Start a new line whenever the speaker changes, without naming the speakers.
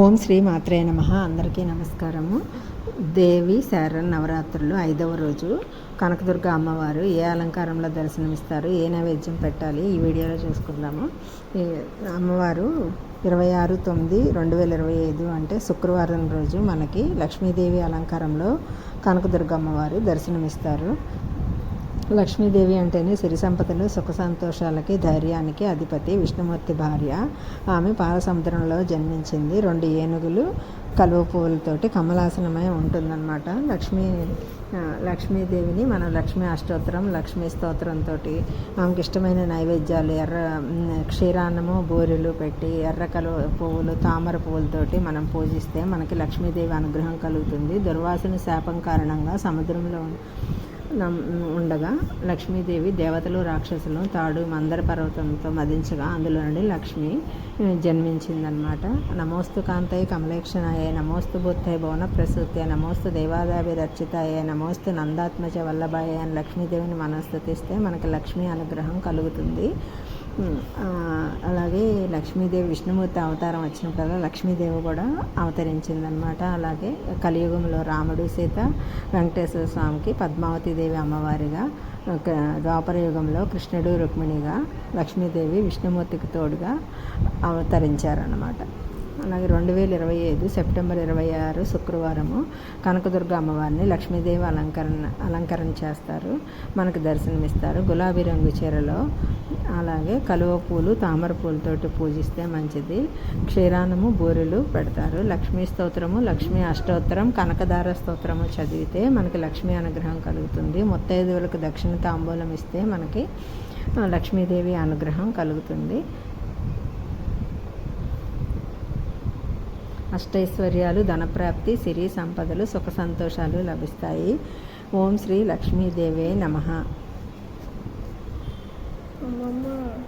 ఓం శ్రీ మాత్రే నమ. అందరికీ నమస్కారము. దేవి శారణ నవరాత్రులు ఐదవ రోజు. కనకదుర్గ అమ్మవారు ఏ అలంకారంలో దర్శనమిస్తారు? ఏ నైవేద్యం పెట్టాలి? ఈ వీడియోలో చూసుకుందాము. అమ్మవారు ఇరవై ఆరు తొమ్మిది రెండు వేల ఇరవై ఐదు అంటే శుక్రవారం రోజు మనకి లక్ష్మీదేవి అలంకారంలో కనకదుర్గ అమ్మవారు దర్శనమిస్తారు. లక్ష్మీదేవి అంటేనే సిరి సంపదలు సుఖ సంతోషాలకి ధైర్యానికి అధిపతి విష్ణుమూర్తి భార్య. ఆమె పాలసముద్రంలో జన్మించింది. రెండు ఏనుగులు కలువ పువ్వులతోటి కమలాసనమై ఉంటుందన్నమాట. లక్ష్మీ లక్ష్మీదేవిని మనం లక్ష్మీ అష్టోత్తరం లక్ష్మీ స్తోత్రంతో ఆమెకి ఇష్టమైన నైవేద్యాలు ఎర్ర క్షీరాన్నము బూరెలు పెట్టి ఎర్ర కలువ పువ్వులు తామర పువ్వులతోటి మనం పూజిస్తే మనకి లక్ష్మీదేవి అనుగ్రహం కలుగుతుంది. దుర్వాసన శాపం కారణంగా సముద్రంలో ఉండగా లక్ష్మీదేవి దేవతలు రాక్షసులు తాడు మందర పర్వతంతో మదించగా అందులో నుండి లక్ష్మి జన్మించిందనమాట నమోస్తు కాంతయ్య కమలేక్షణాయ నమోస్తు బుద్ధయ భువన ప్రసూత్య నమోస్తు దేవాదాభిరర్చితాయ నమోస్తు నందాత్మజ వల్లభాయ అని లక్ష్మీదేవిని మనస్థుతిస్తే మనకి లక్ష్మీ అనుగ్రహం కలుగుతుంది. అలాగే లక్ష్మీదేవి విష్ణుమూర్తి అవతారం వచ్చినప్పుడల్లా లక్ష్మీదేవి కూడా అవతరించిందనమాట అలాగే కలియుగంలో రాముడు సీత వెంకటేశ్వర స్వామికి పద్మావతి దేవి అమ్మవారిగా ఒక ద్వాపర యుగంలో కృష్ణుడు రుక్మిణిగా లక్ష్మీదేవి విష్ణుమూర్తికి తోడుగా అవతరించారనమాట అలాగే రెండు వేల ఇరవై ఐదు సెప్టెంబర్ ఇరవై ఆరు శుక్రవారము కనకదుర్గ అమ్మవారిని లక్ష్మీదేవి అలంకరణ అలంకరణ చేస్తారు. మనకు దర్శనమిస్తారు. గులాబీ రంగు చీరలో అలాగే కలువ పూలు తామర పూలతోటి పూజిస్తే మంచిది. క్షీరాన్నము బూరెలు పెడతారు. లక్ష్మీ స్తోత్రము లక్ష్మీ అష్టోత్తరం కనకదార స్తోత్రము చదివితే మనకి లక్ష్మీ అనుగ్రహం కలుగుతుంది. ముత్తైదువులకు దక్షిణ తాంబూలం ఇస్తే మనకి లక్ష్మీదేవి అనుగ్రహం కలుగుతుంది. అష్టైశ్వర్యాలు ధనప్రాప్తి సిరి సంపదలు సుఖ సంతోషాలు లభిస్తాయి. ఓం శ్రీ లక్ష్మీదేవే నమ.
妈妈